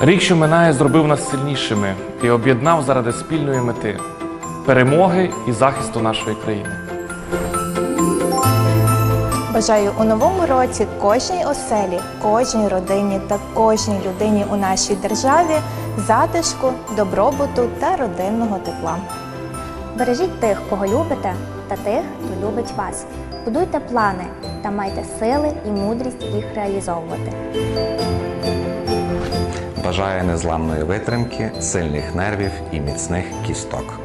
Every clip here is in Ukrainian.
Рік, що минає, зробив нас сильнішими і об'єднав заради спільної мети перемоги і захисту нашої країни. Бажаю у новому році кожній оселі, кожній родині та кожній людині у нашій державі затишку, добробуту та родинного тепла. Бережіть тих, кого любите, та тих, хто любить вас. Будуйте плани та майте сили і мудрість їх реалізовувати. Бажаю незламної витримки, сильних нервів і міцних кісток.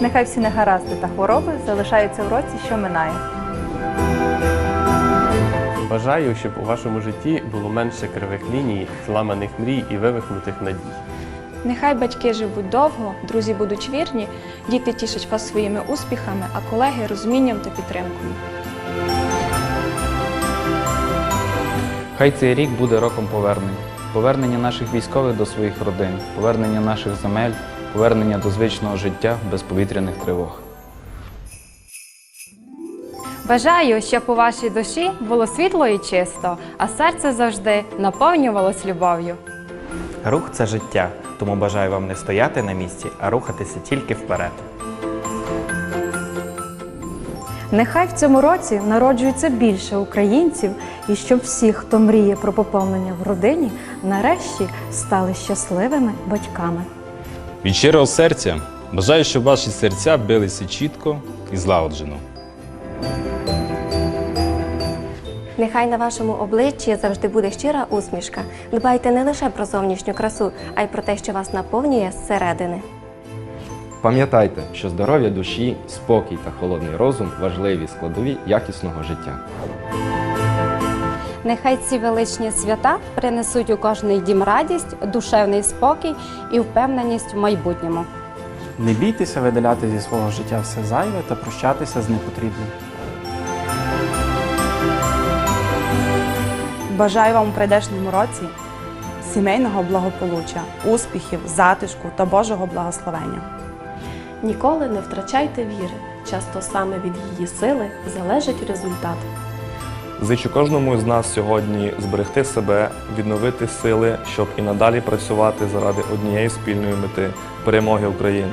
Нехай всі негаразди та хвороби залишаються в році, що минає. Бажаю, щоб у вашому житті було менше кривих ліній, зламаних мрій і вивихнутих надій. Нехай батьки живуть довго, друзі будуть вірні, діти тішать вас своїми успіхами, а колеги розумінням та підтримкою. Хай цей рік буде роком повернень. Повернення наших військових до своїх родин, повернення наших земель, повернення до звичного життя без повітряних тривог. Бажаю, щоб у вашій душі було світло і чисто, а серце завжди наповнювалось любов'ю. Рух це життя, тому бажаю вам не стояти на місці, а рухатися тільки вперед. Нехай в цьому році народжується більше українців, і щоб всі, хто мріє про поповнення в родині, нарешті стали щасливими батьками. Від щирого серця бажаю, щоб ваші серця билися чітко і злагоджено. Нехай на вашому обличчі завжди буде щира усмішка. Дбайте не лише про зовнішню красу, а й про те, що вас наповнює зсередини. Пам'ятайте, що здоров'я душі, спокій та холодний розум важливі складові якісного життя. Нехай ці величні свята принесуть у кожний дім радість, душевний спокій і впевненість в майбутньому. Не бійтеся видаляти зі свого життя все зайве та прощатися з непотрібним. Бажаю вам у прийдешньому році сімейного благополуччя, успіхів, затишку та Божого благословення. Ніколи не втрачайте віри. Часто саме від її сили залежить результат. Зичу кожному з нас сьогодні зберегти себе, відновити сили, щоб і надалі працювати заради однієї спільної мети перемоги України.